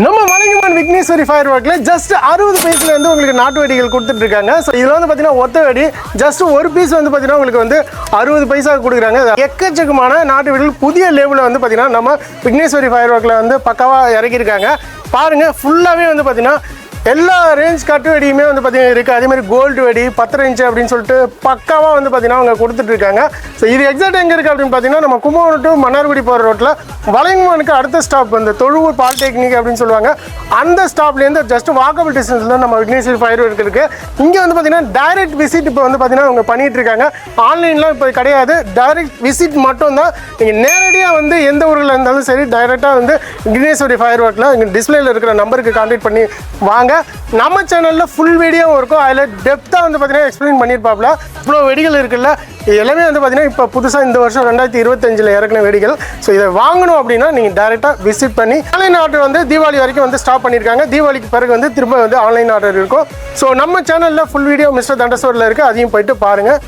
நம்ம மலைக்குமான் விக்னேஸ்வரி ஃபயர் ஒர்க்கில் ஜஸ்ட் அறுபது பீஸில் வந்து உங்களுக்கு நாட்டு வெடிகள் கொடுத்துட்டு இருக்காங்க. ஸோ இதில் வந்து பார்த்தீங்கன்னா ஒத்த வெடி ஜஸ்ட் ஒரு பீஸ் வந்து பார்த்தீங்கன்னா உங்களுக்கு வந்து அறுபது பைசா கொடுக்குறாங்க. எக்கச்சக்கமான நாட்டு வெடிகள் புதிய லேபிளில் வந்து பார்த்தீங்கன்னா நம்ம விக்னேஸ்வரி ஃபயர் ஒர்க்கில் வந்து பக்காவாக இறக்கியிருக்காங்க. பாருங்கள் ஃபுல்லாகவே வந்து பார்த்தீங்கன்னா எல்லா ரேஞ்ச் கட்டு வெடியுமே வந்து பார்த்தீங்கன்னா இருக்குது அதேமாதிரி கோல்டு வெடி பத்து இன்ச்சு அப்படின்னு சொல்லிட்டு பக்காவாக வந்து பார்த்தீங்கன்னா அவங்க கொடுத்துட்டு இருக்காங்க. ஸோ இது எக்ஸாக்ட் எங்கே இருக்குது அப்படின்னு பார்த்தீங்கன்னா நம்ம கும்பகோணம் டு மன்னார்குடி போகிற ரோட்டில் வளைங்குமானுக்கு அடுத்த ஸ்டாப் வந்து தொழுவூர் பாலிடெக்னிக் அப்படின்னு சொல்லுவாங்க. அந்த ஸ்டாப்லேருந்து ஜஸ்ட் வாக்கபிள் டிஸ்டன்ஸில் நம்ம விக்னேஸ்வரி ஃபயர் ஒர்க் இருக்குது இங்கே வந்து பார்த்தீங்கன்னா டைரக்ட் விசிட் இப்போ வந்து பார்த்தீங்கன்னா அவங்க பண்ணிகிட்ருக்காங்க இருக்காங்க. ஆன்லைன்லாம் இப்போ கிடையாது. டைரக்ட் விசிட் மட்டும்தான். நீங்கள் நேரடியாக வந்து எந்த ஊரில் இருந்தாலும் சரி டைரெக்டாக வந்து கிரினேஸ்வரி ஃபயர் ஒர்க்கில் இங்கே டிஸ்பிளேயில் இருக்கிற நம்பருக்கு கான்டாக்ட் பண்ணி வாங்க. நம்ம சேனலில் ஃபுல் வீடியோவும் இருக்கும். அதில் டெப்த்தாக வந்து பார்த்தீங்கன்னா எக்ஸ்பிளைன் பண்ணியிருப்பாப்ல இவ்வளோ வெடிகள் இருக்குல்ல. இது எல்லாமே வந்து பார்த்தீங்கன்னா இப்போ புதுசாக இந்த வருஷம் ரெண்டாயிரத்தி இருபத்தஞ்சில் இறக்குன வெடிகள். ஸோ இதை வாங்கணும் அப்படின்னா நீங்கள் டேரெக்டாக விசிட் பண்ணி ஆன்லைன் ஆர்டர் வந்து தீபாவளி வரைக்கும் வந்து ஸ்டாப் பண்ணியிருக்காங்க தீபாவளிக்கு பிறகு வந்து திரும்ப வந்து ஆன்லைன் ஆர்டர் இருக்கும். ஸோ நம்ம சேனலில் ஃபுல் வீடியோ மிஸ்டர் தண்டசோரில் இருக்குது அதையும் போயிட்டு பாருங்கள்